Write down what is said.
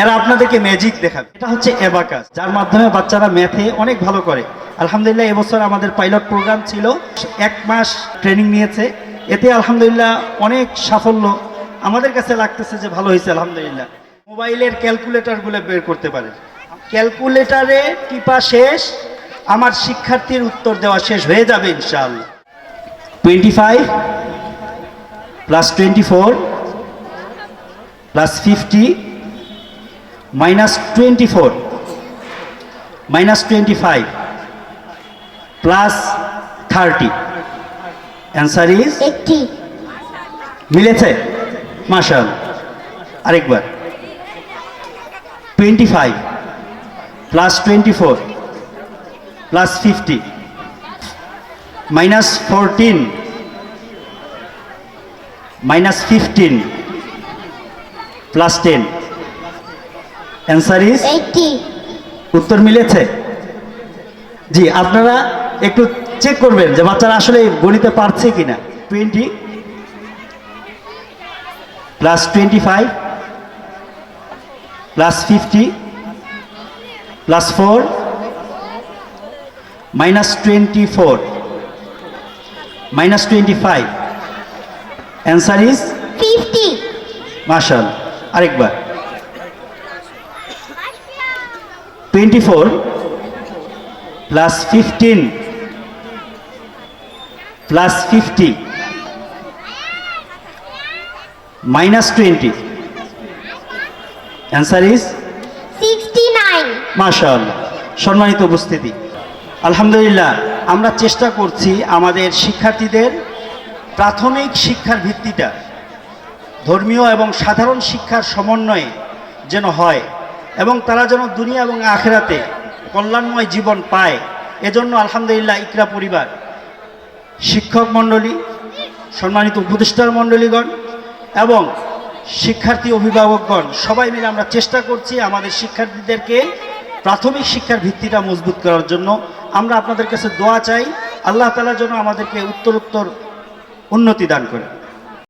এরা আপনাদেরকে ম্যাজিক দেখাবে। এটা হচ্ছে অ্যাবাকাস যার মাধ্যমে বাচ্চারা ম্যাথে অনেক ভালো করে। আলহামদুলিল্লাহ, এবছর আমাদের পাইলট প্রোগ্রাম ছিল। এক মাস ট্রেনিং নিয়েছে। এতে আলহামদুলিল্লাহ অনেক সাফল্য আমাদের কাছে লাগতেছে যে ভালো হয়েছে, আলহামদুলিল্লাহ। মোবাইলের ক্যালকুলেটারগুলো বের করতে পারে। ক্যালকুলেটারে টিপা শেষ, আমার শিক্ষার্থীর উত্তর দেওয়া শেষ হয়ে যাবে ইনশাআল্লাহ। Twenty five plus twenty four plus fifty minus twenty four minus twenty five plus thirty. Answer is? একটি মিলেছে? মাশাল। আরেকবার। Twenty five plus twenty four plus fifty. Minus fourteen minus fifteen plus ten. Answer is উত্তর মিলেছে? জি আপনারা একটু check করবেন যে বাচ্চারা আসলে গণিতে পারছে কিনা। Twenty plus twenty five plus fifty plus four minus twenty four minus twenty five answer is fifty martial আরেকবার। Twenty four plus fifteen plus fifty minus twenty answer is মাশাল সম্মানিত উপস্থিতি। আলহামদুলিল্লাহ আমরা চেষ্টা করছি আমাদের শিক্ষার্থীদের প্রাথমিক শিক্ষার ভিত্তিটা ধর্মীয় এবং সাধারণ শিক্ষার সমন্বয়ে যেন হয়। এবং তারা যেন দুনিয়া এবং আখেরাতে কল্যাণময় জীবন পায়। এজন্য আলহামদুলিল্লাহ ইকরা পরিবার, শিক্ষক মণ্ডলী, সম্মানিত উপদেষ্টার মণ্ডলীগণ এবং শিক্ষার্থী অভিভাবকগণ, সবাই মিলে আমরা চেষ্টা করছি আমাদের শিক্ষার্থীদেরকে প্রাথমিক শিক্ষার ভিত্তিটা মজবুত করার জন্য। আমরা আপনাদের কাছে দোয়া চাই, আল্লাহ তালা যেন আমাদেরকে উত্তরোত্তর উন্নতি দান করে